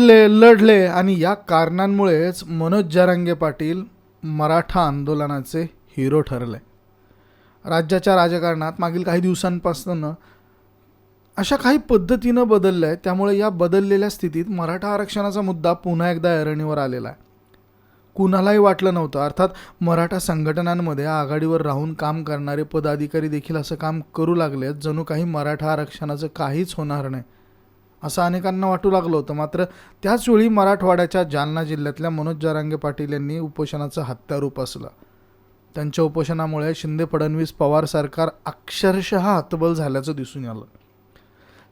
लढले लढले आणि या कारणांमुळेच मनोज जरांगे पाटील मराठा आंदोलनाचे हिरो ठरले. राज्याच्या राजकारणात मागील काही दिवसांपासून अशा काही पद्धतीनं बदललं आहे त्यामुळे या बदललेल्या स्थितीत मराठा आरक्षणाचा मुद्दा पुन्हा एकदा ऐरणीवर आलेला आहे. कुणालाही वाटलं नव्हतं. अर्थात मराठा संघटनांमध्ये आघाडीवर राहून काम करणारे पदाधिकारी देखील असं काम करू लागले जणू काही मराठा आरक्षणाचं काहीच होणार नाही. असं अनेकांना वाटू लागलं होतं. मात्र त्याचवेळी मराठवाड्याच्या जालना जिल्ह्यातल्या मनोज जरांगे पाटील यांनी उपोषणाचं हत्यारूप असलं. त्यांच्या उपोषणामुळे शिंदे फडणवीस पवार सरकार अक्षरशः हतबल झाल्याचं दिसून आलं.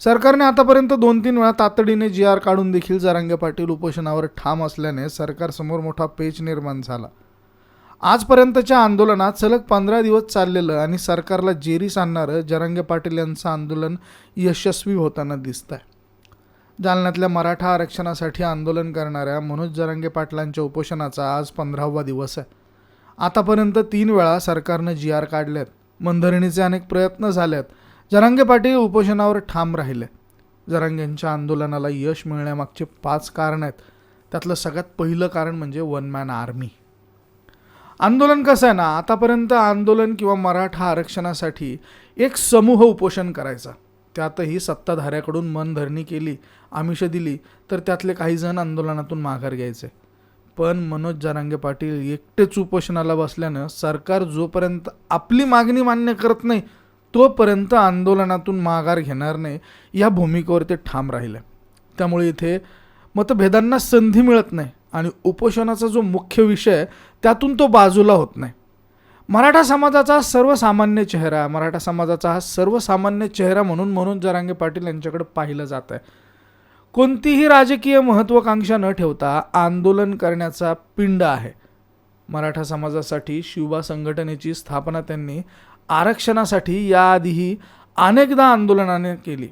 सरकारने आतापर्यंत दोन तीन वेळा तातडीने जी आर काढून देखील जारांगे पाटील उपोषणावर ठाम असल्याने सरकारसमोर मोठा पेच निर्माण झाला. आजपर्यंतच्या आंदोलनात सलग पंधरा दिवस चाललेलं आणि सरकारला जेरीस आणणारं जरांगे पाटील यांचं आंदोलन यशस्वी होताना दिसत आहे जालन्यातल्या मराठा आरक्षणासाठी आंदोलन करणाऱ्या मनोज जरांगे पाटलांच्या उपोषणाचा आज पंधरावा दिवस आहे. आतापर्यंत तीन वेळा सरकारनं जी आर काढलेत. मंधरणीचे अनेक प्रयत्न झालेत. जरांगे पाटील उपोषणावर ठाम राहिले. जरांगेंच्या आंदोलनाला यश मिळण्यामागचे पाच कारण आहेत. त्यातलं सगळ्यात पहिलं कारण म्हणजे वन मॅन आर्मी. आंदोलन कसं आहे ना आतापर्यंत आंदोलन किंवा मराठा आरक्षणासाठी एक समूह उपोषण करायचा. त्यातही सत्ताधाऱ्याकडून मनधरणी केली आमिषं दिली तर त्यातले काही जण आंदोलनातून माघार घ्यायचे. पण मनोज जारांगे पाटील एकटेच उपोषणाला बसल्यानं सरकार जोपर्यंत आपली मागणी मान्य करत नाही तोपर्यंत आंदोलनातून माघार घेणार नाही या भूमिकेवर ते ठाम राहिले. त्यामुळे इथे मतभेदांना संधी मिळत नाही आणि उपोषणाचा जो मुख्य विषय त्यातून तो बाजूला होत नाही. मराठा समाजाचा सर्वसामान्य चेहरा मराठा समाजाचा हा सर्वसामान्य चेहरा म्हणून म्हणून जरांगे पाटील यांच्याकडे पाहिलं जात आहे. कोणतीही राजकीय महत्त्वाकांक्षा न ठेवता आंदोलन करण्याचा पिंड आहे. मराठा समाजासाठी शिवबा संघटनेची स्थापना त्यांनी आरक्षणासाठी याआधीही अनेकदा आंदोलनाने केली.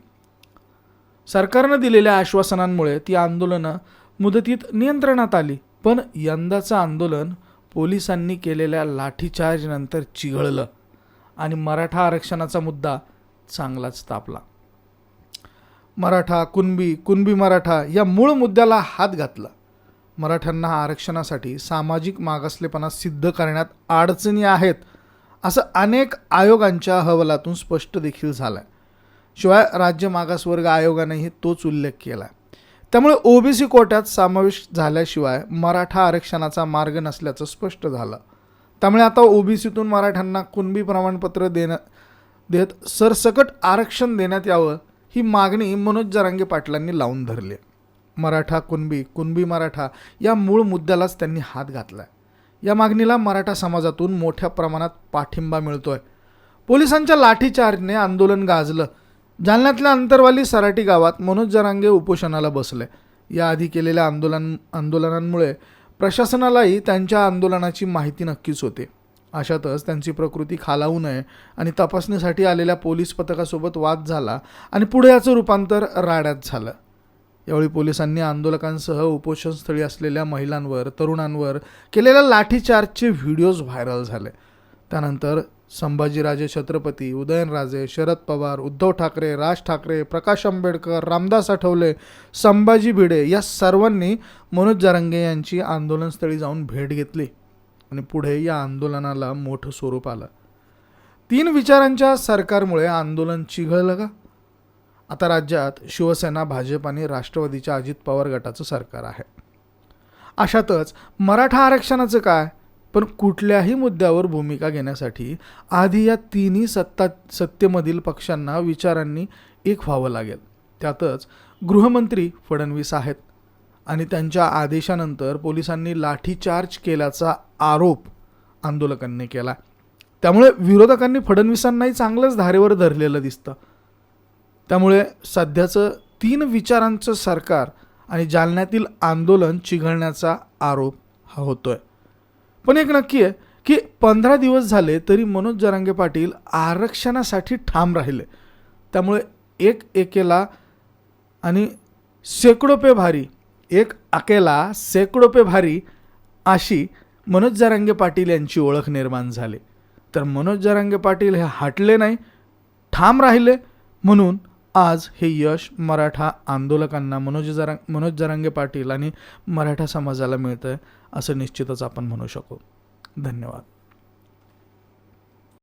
सरकारनं दिलेल्या आश्वासनांमुळे ती आंदोलनं मुदतीत नियंत्रणात आली पण यंदाचं आंदोलन पोलिसांनी केलेल्या लाठीचार्जनंतर चिघळलं आणि मराठा आरक्षणाचा मुद्दा चांगलाच तापला. मराठा कुणबी कुणबी मराठा या मूळ मुद्द्याला हात घातला. मराठ्यांना आरक्षणासाठी सामाजिक मागासलेपणा सिद्ध करण्यात अडचणी आहेत असं अनेक आयोगांच्या अहवालातून स्पष्ट देखील झालं आहे शिवाय राज्य मागासवर्ग आयोगानेही तोच उल्लेख केला आहे त्यामुळे ओबीसी कोट्यात समावेश झाल्याशिवाय मराठा आरक्षणाचा मार्ग नसल्याचं स्पष्ट झालं. त्यामुळे आता ओबीसीतून मराठ्यांना कुणबी प्रमाणपत्र देणं देत सरसकट आरक्षण देण्यात यावं ही मागणी मनोज जरांगे पाटलांनी लावून धरली. आहे. मराठा कुणबी कुणबी मराठा या मूळ मुद्द्यालाच त्यांनी हात घातला आहे या मागणीला मराठा समाजातून मोठ्या प्रमाणात पाठिंबा मिळतोय. पोलिसांच्या लाठीचार्जने आंदोलन गाजलं. जालन्यातल्या अंतरवाली सराटी गावात मनोज जरांगे उपोषणाला बसले. याआधी केलेल्या आंदोलन आंदोलनांमुळे प्रशासनालाही त्यांच्या आंदोलनाची माहिती नक्कीच होते. अशातच त्यांची प्रकृती खालावू नये आणि तपासणीसाठी आलेल्या पोलीस पथकासोबत वाद झाला आणि पुढे याचं रूपांतर राड्यात झालं. यावेळी पोलिसांनी आंदोलकांसह उपोषणस्थळी असलेल्या महिलांवर तरुणांवर केलेल्या लाठीचार्जचे व्हिडिओज व्हायरल झाले. त्यानंतर संभाजीराजे छत्रपती उदयनराजे शरद पवार उद्धव ठाकरे राज ठाकरे प्रकाश आंबेडकर रामदास आठवले संभाजी भिडे या सर्वांनी मनोज जारंगे यांची आंदोलनस्थळी जाऊन भेट घेतली आणि पुढे या आंदोलनाला मोठं स्वरूप आलं. तीन विचारांच्या सरकारमुळे आंदोलन चिघळलं का? आता राज्यात शिवसेना भाजप आणि राष्ट्रवादीच्या अजित पवार गटाचं सरकार आहे. अशातच मराठा आरक्षणाचं काय? पण कुठल्याही मुद्द्यावर भूमिका घेण्यासाठी आधी या तिन्ही सत्ता सत्तेमधील पक्षांना विचारांनी एक व्हावं लागेल. त्यातच गृहमंत्री फडणवीस आहेत आणि त्यांच्या आदेशानंतर पोलिसांनी लाठीचार्ज केल्याचा आरोप आंदोलकांनी केला. त्यामुळे विरोधकांनी फडणवीसांनाही चांगलंच धारेवर धरलेलं दिसतं. त्यामुळे सध्याचं तीन विचारांचं सरकार आणि जालन्यातील आंदोलन चिघळण्याचा आरोप हा होतोय. पण एक नक्की आहे की पंधरा दिवस झाले तरी मनोज जरांगे पाटील आरक्षणासाठी ठाम राहिले. त्यामुळे एक एकेला आणि शेकडो पे भारी एक अकेला शेकडो पे भारी अशी मनोज जरांगे पाटील यांची ओळख निर्माण झाली. तर मनोज जरांगे पाटील हे हटले नाही ठाम राहिले म्हणून आज हे यश मराठा आंदोलकांना मनोज जरा मनोज जरांगे पाटील आणि मराठा समाजाला मिळतं आहे असं निश्चितच आपण म्हणू शकू. धन्यवाद.